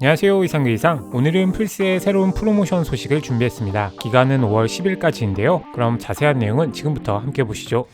안녕하세요 이상규이상. 오늘은 플스의 새로운 프로모션 소식을 준비했습니다. 기간은 5월 10일까지인데요. 그럼 자세한 내용은 지금부터 함께 보시죠.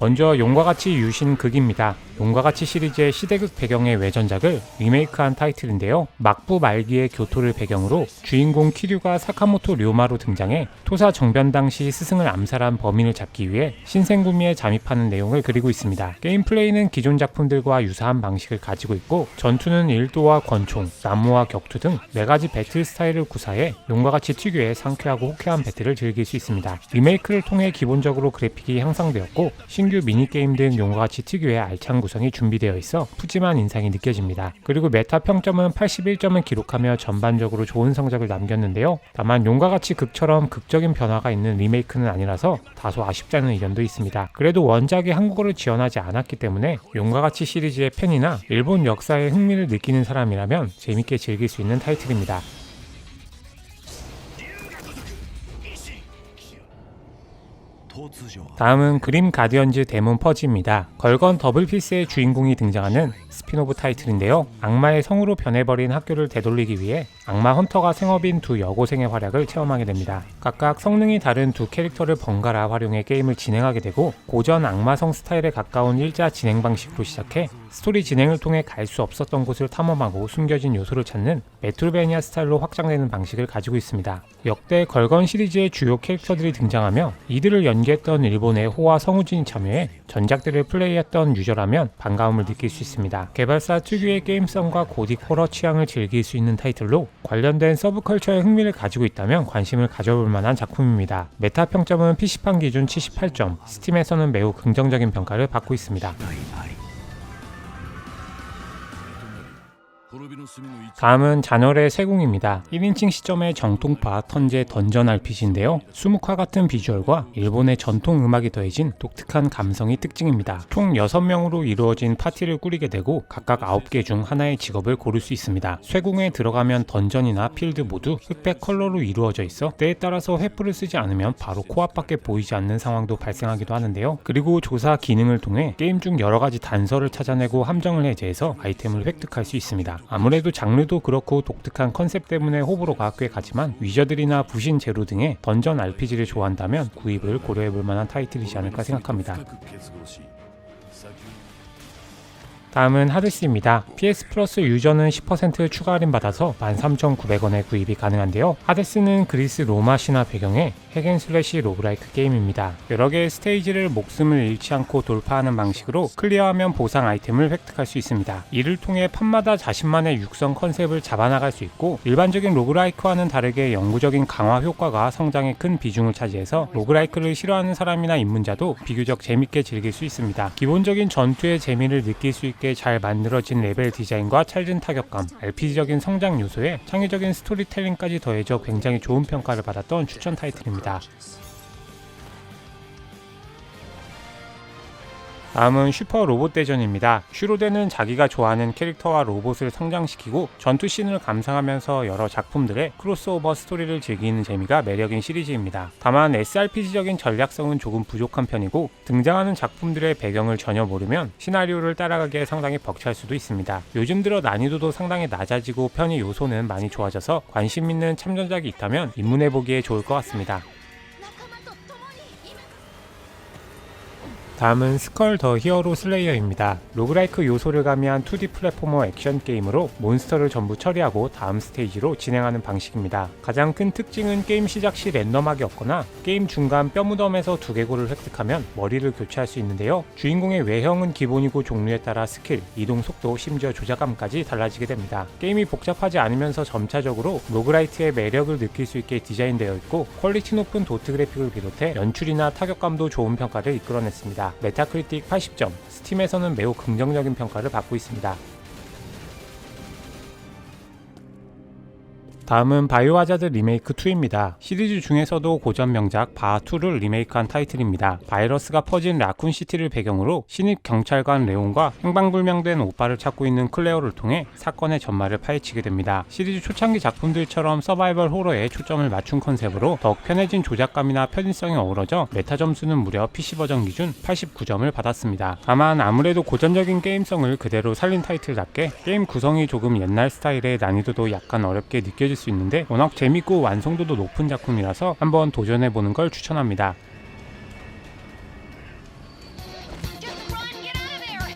먼저 용과 같이 유신 극입니다. 용과 같이 시리즈의 시대극 배경의 외전작을 리메이크한 타이틀인데요. 막부 말기의 교토를 배경으로 주인공 키류가 사카모토 료마로 등장해 토사 정변 당시 스승을 암살한 범인을 잡기 위해 신생구미에 잠입하는 내용을 그리고 있습니다. 게임 플레이는 기존 작품들과 유사한 방식을 가지고 있고 전투는 일도와 권총, 나무와 격투 등 네 가지 배틀 스타일을 구사해 용과 같이 특유의 상쾌하고 호쾌한 배틀을 즐길 수 있습니다. 리메이크를 통해 기본적으로 그래픽이 향상되었고 신규 미니게임 등 용과 같이 특유의 알찬 구성이 준비되어 있어 푸짐한 인상이 느껴집니다. 그리고 메타 평점은 81점을 기록하며 전반적으로 좋은 성적을 남겼는데요. 다만 용과 같이 극처럼 극적인 변화가 있는 리메이크는 아니라서 다소 아쉽다는 의견도 있습니다. 그래도 원작이 한국어를 지원하지 않았기 때문에 용과 같이 시리즈의 팬이나 일본 역사에 흥미를 느끼는 사람이라면 재밌게 즐길 수 있는 타이틀입니다. 다음은 그림 가디언즈 데몬 퍼지입니다. 걸건 더블피스의 주인공이 등장하는 스피노브 타이틀인데요. 악마의 성으로 변해버린 학교를 되돌리기 위해 악마 헌터가 생업인 두 여고생의 활약을 체험하게 됩니다. 각각 성능이 다른 두 캐릭터를 번갈아 활용해 게임을 진행하게 되고 고전 악마성 스타일에 가까운 일자 진행 방식으로 시작해 스토리 진행을 통해 갈 수 없었던 곳을 탐험하고 숨겨진 요소를 찾는 메트로베니아 스타일로 확장되는 방식을 가지고 있습니다. 역대 걸건 시리즈의 주요 캐릭터들이 등장하며 이들을 연기했던 일본의 호화 성우진이 참여해 전작들을 플레이했던 유저라면 반가움을 느낄 수 있습니다. 개발사 특유의 게임성과 고딕 호러 취향을 즐길 수 있는 타이틀로 관련된 서브컬처에 흥미를 가지고 있다면 관심을 가져볼 만한 작품입니다. 메타 평점은 PC판 기준 78점, 스팀에서는 매우 긍정적인 평가를 받고 있습니다. 구루 다음은 잔열의 세궁입니다. 1인칭 시점의 정통파 턴제 던전 RPG인데요. 수묵화 같은 비주얼과 일본의 전통 음악이 더해진 독특한 감성이 특징입니다. 총 6명으로 이루어진 파티를 꾸리게 되고 각각 9개 중 하나의 직업을 고를 수 있습니다. 쇠궁에 들어가면 던전이나 필드 모두 흑백 컬러로 이루어져 있어 때에 따라서 횃불을 쓰지 않으면 바로 코앞밖에 보이지 않는 상황도 발생하기도 하는데요. 그리고 조사 기능을 통해 게임 중 여러 가지 단서를 찾아내고 함정을 해제해서 아이템을 획득할 수 있습니다. 아무 래도 장르도 그렇고 독특한 컨셉 때문에 호불호 가 꽤 가지만 위저들이나 부신 제로 등의 던전 RPG를 좋아한다면 구입을 고려해볼 만한 타이틀이지 않을까 생각합니다. 다음은 하데스입니다. PS 플러스 유저는 10% 추가 할인 받아서 13,900원에 구입이 가능한데요. 하데스는 그리스 로마 신화 배경의 핵앤슬래시 로그라이크 게임입니다. 여러 개의 스테이지를 목숨을 잃지 않고 돌파하는 방식으로 클리어하면 보상 아이템을 획득할 수 있습니다. 이를 통해 판마다 자신만의 육성 컨셉을 잡아나갈 수 있고 일반적인 로그라이크와는 다르게 영구적인 강화 효과가 성장에 큰 비중을 차지해서 로그라이크를 싫어하는 사람이나 입문자도 비교적 재밌게 즐길 수 있습니다. 기본적인 전투의 재미를 느낄 수 있게 잘 만들어진 레벨 디자인과 찰진 타격감, RPG적인 성장 요소에 창의적인 스토리텔링까지 더해져 굉장히 좋은 평가를 받았던 추천 타이틀입니다. 다 음은 슈퍼 로봇 대전입니다. 슈로데는 자기가 좋아하는 캐릭터와 로봇을 성장시키고 전투 씬을 감상하면서 여러 작품들의 크로스오버 스토리를 즐기는 재미가 매력인 시리즈입니다. 다만 SRPG적인 전략성은 조금 부족한 편이고 등장하는 작품들의 배경을 전혀 모르면 시나리오를 따라가기에 상당히 벅찰 수도 있습니다. 요즘 들어 난이도도 상당히 낮아지고 편의 요소는 많이 좋아져서 관심 있는 참전작이 있다면 입문해보기에 좋을 것 같습니다. 다음은 스컬 더 히어로 슬레이어입니다. 로그라이크 요소를 가미한 2D 플랫포머 액션 게임으로 몬스터를 전부 처리하고 다음 스테이지로 진행하는 방식입니다. 가장 큰 특징은 게임 시작 시 랜덤하게 없거나 게임 중간 뼈무덤에서 두개골을 획득하면 머리를 교체할 수 있는데요. 주인공의 외형은 기본이고 종류에 따라 스킬, 이동 속도, 심지어 조작감까지 달라지게 됩니다. 게임이 복잡하지 않으면서 점차적으로 로그라이트의 매력을 느낄 수 있게 디자인되어 있고 퀄리티 높은 도트 그래픽을 비롯해 연출이나 타격감도 좋은 평가를 이끌어냈습니다. 메타크리틱 80점, 스팀에서는 매우 긍정적인 평가를 받고 있습니다. 다음은 바이오하자드 리메이크 2입니다. 시리즈 중에서도 고전 명작 바하2를 리메이크한 타이틀입니다. 바이러스가 퍼진 라쿤 시티를 배경으로 신입 경찰관 레온과 행방불명된 오빠를 찾고 있는 클레어를 통해 사건의 전말을 파헤치게 됩니다. 시리즈 초창기 작품들처럼 서바이벌 호러에 초점을 맞춘 컨셉으로 더욱 편해진 조작감이나 편의성이 어우러져 메타 점수는 무려 PC 버전 기준 89점을 받았습니다. 다만 아무래도 고전적인 게임성을 그대로 살린 타이틀답게 게임 구성이 조금 옛날 스타일의 난이도도 약간 어렵게 느껴질 수 있는데 워낙 재밌고 완성도도 높은 작품이라서 한번 도전해보는 걸 추천합니다.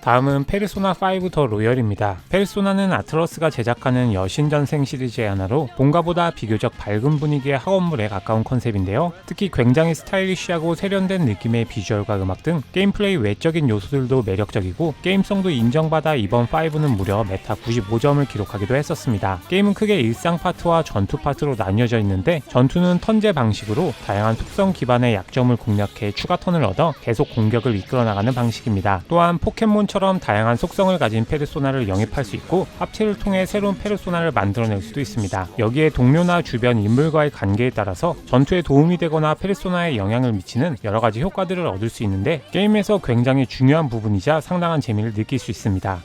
다음은 페르소나 5 더 로열입니다. 페르소나는 아트러스가 제작하는 여신전생 시리즈의 하나로 본가보다 비교적 밝은 분위기의 학원물에 가까운 컨셉인데요. 특히 굉장히 스타일리쉬하고 세련된 느낌의 비주얼과 음악 등 게임 플레이 외적인 요소들도 매력적이고 게임성도 인정받아 이번 5는 무려 메타 95점을 기록하기도 했었습니다. 게임은 크게 일상 파트와 전투 파트로 나뉘어져 있는데 전투는 턴제 방식으로 다양한 특성 기반의 약점을 공략해 추가 턴을 얻어 계속 공격을 이끌어 나가는 방식입니다. 또한 포켓몬처럼 다양한 속성을 가진 페르소나를 영입할 수 있고 합체를 통해 새로운 페르소나를 만들어낼 수도 있습니다. 여기에 동료나 주변 인물과의 관계에 따라서 전투에 도움이 되거나 페르소나에 영향을 미치는 여러 가지 효과들을 얻을 수 있는데 게임에서 굉장히 중요한 부분이자 상당한 재미를 느낄 수 있습니다.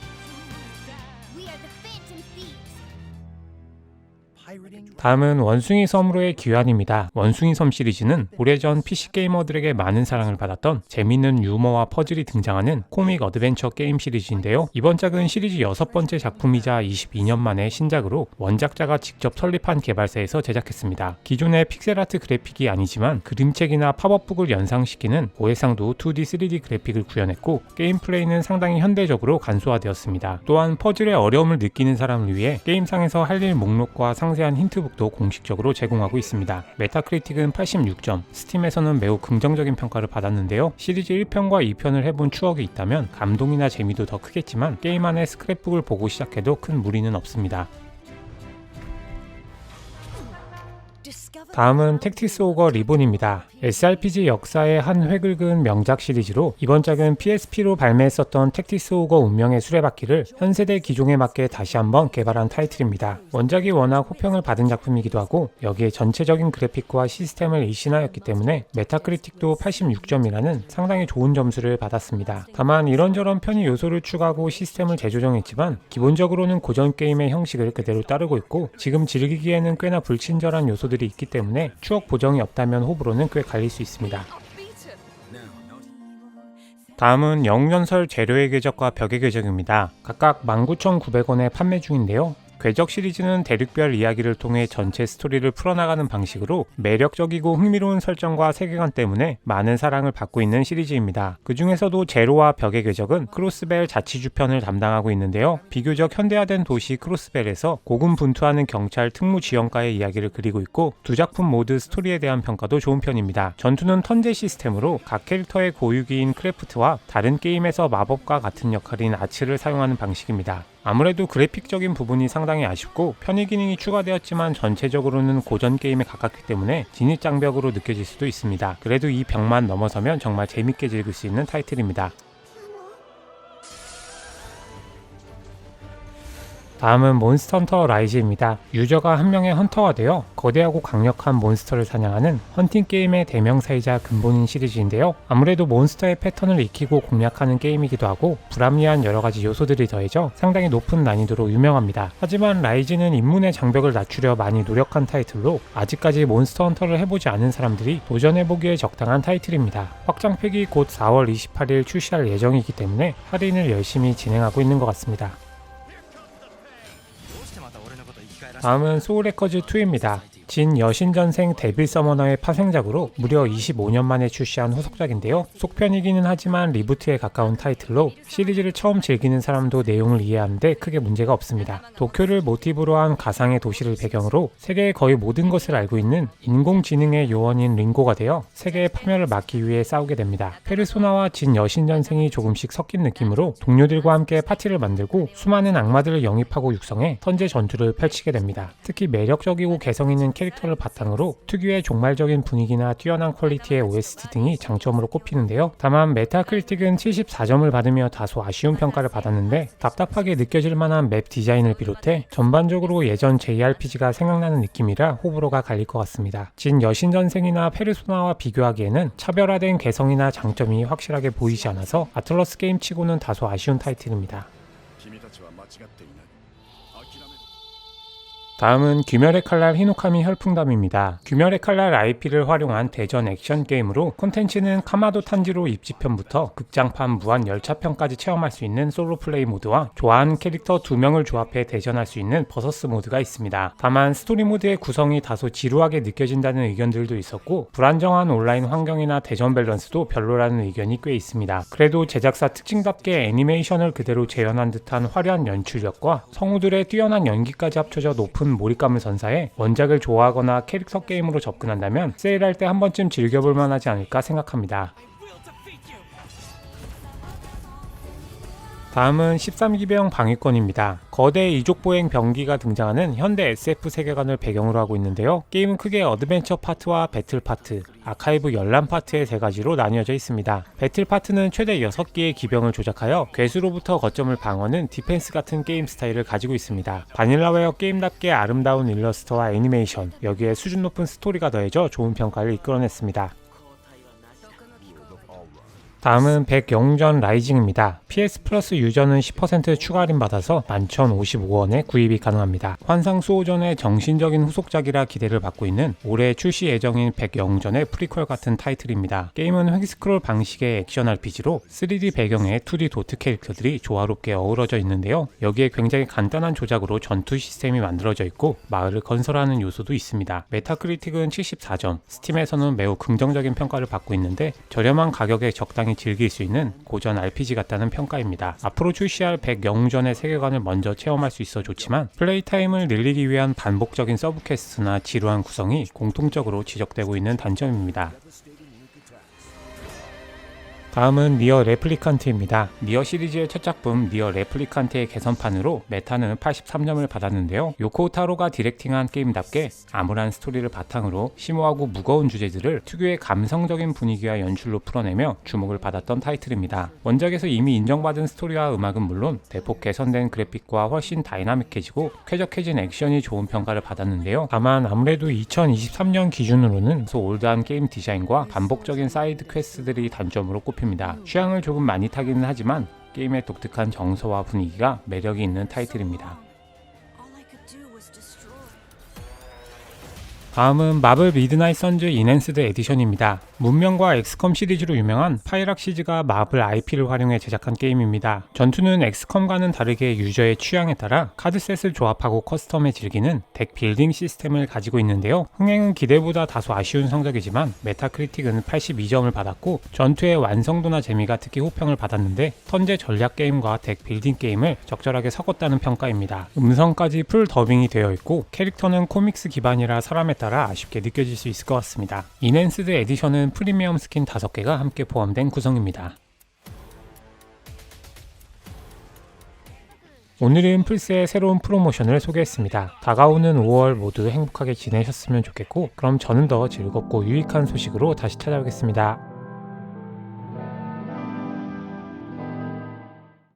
다음은 원숭이 섬으로의 귀환입니다. 원숭이 섬 시리즈는 오래전 PC 게이머들에게 많은 사랑을 받았던 재밌는 유머와 퍼즐이 등장하는 코믹 어드벤처 게임 시리즈인데요. 이번 작은 시리즈 여섯 번째 작품이자 22년 만에 신작으로 원작자가 직접 설립한 개발사에서 제작했습니다. 기존의 픽셀아트 그래픽이 아니지만 그림책이나 팝업북을 연상시키는 고해상도 2D, 3D 그래픽을 구현했고 게임 플레이는 상당히 현대적으로 간소화되었습니다. 또한 퍼즐의 어려움을 느끼는 사람을 위해 게임상에서 할 일 목록과 상세한 힌트북 도 공식적으로 제공하고 있습니다. 메타크리틱은 86점, 스팀에서는 매우 긍정적인 평가를 받았는데요. 시리즈 1편과 2편을 해본 추억이 있다면 감동이나 재미도 더 크겠지만 게임 안의 스크랩북을 보고 시작해도 큰 무리는 없습니다. 다음은 텍티스 오거 리본입니다. SRPG 역사의 한 획을 그은 명작 시리즈로 이번 작은 PSP로 발매했었던 텍티스 오거 운명의 수레바퀴를 현 세대 기종에 맞게 다시 한번 개발한 타이틀입니다. 원작이 워낙 호평을 받은 작품이기도 하고 여기에 전체적인 그래픽과 시스템을 일신하였기 때문에 메타크리틱도 86점이라는 상당히 좋은 점수를 받았습니다. 다만 이런저런 편의 요소를 추가하고 시스템을 재조정했지만 기본적으로는 고전 게임의 형식을 그대로 따르고 있고 지금 즐기기에는 꽤나 불친절한 요소들이 있기 때문에 추억 보정이 없다면 호불호는 꽤 갈릴 수 있습니다. 다음은 영연설 재료의 궤적과 벽의 궤적입니다. 각각 19,900원에 판매 중인데요. 궤적 시리즈는 대륙별 이야기를 통해 전체 스토리를 풀어나가는 방식으로 매력적이고 흥미로운 설정과 세계관 때문에 많은 사랑을 받고 있는 시리즈입니다. 그 중에서도 제로와 벽의 궤적은 크로스벨 자치주편을 담당하고 있는데요. 비교적 현대화된 도시 크로스벨에서 고군분투하는 경찰 특무 지원과의 이야기를 그리고 있고 두 작품 모두 스토리에 대한 평가도 좋은 편입니다. 전투는 턴제 시스템으로 각 캐릭터의 고유기인 크래프트와 다른 게임에서 마법과 같은 역할인 아츠를 사용하는 방식입니다. 아무래도 그래픽적인 부분이 상당히 아쉽고 편의 기능이 추가되었지만 전체적으로는 고전 게임에 가깝기 때문에 진입장벽으로 느껴질 수도 있습니다. 그래도 이 벽만 넘어서면 정말 재밌게 즐길 수 있는 타이틀입니다. 다음은 몬스터 헌터 라이즈입니다. 유저가 한 명의 헌터가 되어 거대하고 강력한 몬스터를 사냥하는 헌팅 게임의 대명사이자 근본인 시리즈인데요. 아무래도 몬스터의 패턴을 익히고 공략하는 게임이기도 하고 불합리한 여러 가지 요소들이 더해져 상당히 높은 난이도로 유명합니다. 하지만 라이즈는 입문의 장벽을 낮추려 많이 노력한 타이틀로 아직까지 몬스터 헌터를 해보지 않은 사람들이 도전해보기에 적당한 타이틀입니다. 확장팩이 곧 4월 28일 출시할 예정이기 때문에 할인을 열심히 진행하고 있는 것 같습니다. 다음은 소울레커즈 2입니다. 진 여신전생 데빌 서머너의 파생작으로 무려 25년 만에 출시한 후속작인데요. 속편이기는 하지만 리부트에 가까운 타이틀로 시리즈를 처음 즐기는 사람도 내용을 이해하는데 크게 문제가 없습니다. 도쿄를 모티브로 한 가상의 도시를 배경으로 세계의 거의 모든 것을 알고 있는 인공지능의 요원인 링고가 되어 세계의 파멸을 막기 위해 싸우게 됩니다. 페르소나와 진 여신전생이 조금씩 섞인 느낌으로 동료들과 함께 파티를 만들고 수많은 악마들을 영입하고 육성해 턴제 전투를 펼치게 됩니다. 특히 매력적이고 개성 있는 캐릭터를 바탕으로 특유의 종말적인 분위기나 뛰어난 퀄리티의 OST 등이 장점으로 꼽히는데요. 다만 메타크리틱은 74점을 받으며 다소 아쉬운 평가를 받았는데 답답하게 느껴질 만한 맵 디자인을 비롯해 전반적으로 예전 JRPG가 생각나는 느낌이라 호불호가 갈릴 것 같습니다. 진 여신전생이나 페르소나와 비교하기에는 차별화된 개성이나 장점이 확실하게 보이지 않아서 아틀러스 게임치고는 다소 아쉬운 타이틀입니다. 다음은 귀멸의 칼날 히노카미 혈풍담입니다. 귀멸의 칼날 IP를 활용한 대전 액션 게임으로 콘텐츠는 카마도 탄지로 입지편부터 극장판 무한 열차편까지 체험할 수 있는 솔로 플레이 모드와 좋아하는 캐릭터 두 명을 조합해 대전할 수 있는 버서스 모드가 있습니다. 다만 스토리 모드의 구성이 다소 지루하게 느껴진다는 의견들도 있었고 불안정한 온라인 환경이나 대전 밸런스도 별로라는 의견이 꽤 있습니다. 그래도 제작사 특징답게 애니메이션을 그대로 재현한 듯한 화려한 연출력과 성우들의 뛰어난 연기까지 합쳐져 높은 몰입감을 선사해 원작을 좋아하거나 캐릭터 게임으로 접근한다면 세일할 때 한 번쯤 즐겨볼 만하지 않을까 생각합니다. 다음은 13기병 방위권입니다. 거대 이족보행 병기가 등장하는 현대 SF 세계관을 배경으로 하고 있는데요. 게임은 크게 어드벤처 파트와 배틀 파트, 아카이브 열람 파트의 세 가지로 나뉘어져 있습니다. 배틀 파트는 최대 6개의 기병을 조작하여 괴수로부터 거점을 방어는 디펜스 같은 게임 스타일을 가지고 있습니다. 바닐라웨어 게임답게 아름다운 일러스트와 애니메이션, 여기에 수준 높은 스토리가 더해져 좋은 평가를 이끌어냈습니다. 다음은 백영웅전 라이징입니다. PS 플러스 유저는 10% 추가 할인 받아서 11,055원에 구입이 가능합니다. 환상 수호전의 정신적인 후속작이라 기대를 받고 있는 올해 출시 예정인 백영웅전의 프리퀄 같은 타이틀입니다. 게임은 획스크롤 방식의 액션 RPG로 3D 배경의 2D 도트 캐릭터들이 조화롭게 어우러져 있는데요. 여기에 굉장히 간단한 조작으로 전투 시스템이 만들어져 있고 마을을 건설하는 요소도 있습니다. 메타크리틱은 74점, 스팀에서는 매우 긍정적인 평가를 받고 있는데 저렴한 가격에 적당히 즐길 수 있는 고전 RPG 같다는 평가입니다. 앞으로 출시할 100영웅전의 세계관을 먼저 체험할 수 있어 좋지만 플레이 타임을 늘리기 위한 반복적인 서브 퀘스트나 지루한 구성이 공통적으로 지적되고 있는 단점입니다. 다음은 니어 레플리칸트입니다. 니어 시리즈의 첫 작품 니어 레플리칸트의 개선판으로 메타는 83점을 받았는데요. 요코 타로가 디렉팅한 게임답게 암울한 스토리를 바탕으로 심오하고 무거운 주제들을 특유의 감성적인 분위기와 연출로 풀어내며 주목을 받았던 타이틀입니다. 원작에서 이미 인정받은 스토리와 음악은 물론 대폭 개선된 그래픽과 훨씬 다이나믹해지고 쾌적해진 액션이 좋은 평가를 받았는데요. 다만 아무래도 2023년 기준으로는 소 올드한 게임 디자인과 반복적인 사이드 퀘스트들이 단점으로 꼽힙니다. 취향을 조금 많이 타기는 하지만 게임의 독특한 정서와 분위기가 매력이 있는 타이틀입니다. 다음은 마블 미드나잇 선즈 인핸스드 에디션입니다. 문명과 엑스컴 시리즈로 유명한 파이락시즈가 마블 IP를 활용해 제작한 게임입니다. 전투는 엑스컴과는 다르게 유저의 취향에 따라 카드셋을 조합하고 커스텀해 즐기는 덱 빌딩 시스템을 가지고 있는데요. 흥행은 기대보다 다소 아쉬운 성적이지만 메타크리틱은 82점을 받았고 전투의 완성도나 재미가 특히 호평을 받았는데 턴제 전략 게임과 덱 빌딩 게임을 적절하게 섞었다는 평가입니다. 음성까지 풀 더빙이 되어 있고 캐릭터는 코믹스 기반이라 사람에 따라 아쉽게 느껴질 수 있을 것 같습니다. 인핸스드 에디션은 프리미엄 스킨 5개가 함께 포함된 구성입니다. 오늘은 플스의 새로운 프로모션을 소개했습니다. 다가오는 5월 모두 행복하게 지내셨으면 좋겠고, 그럼 저는 더 즐겁고 유익한 소식으로 다시 찾아오겠습니다.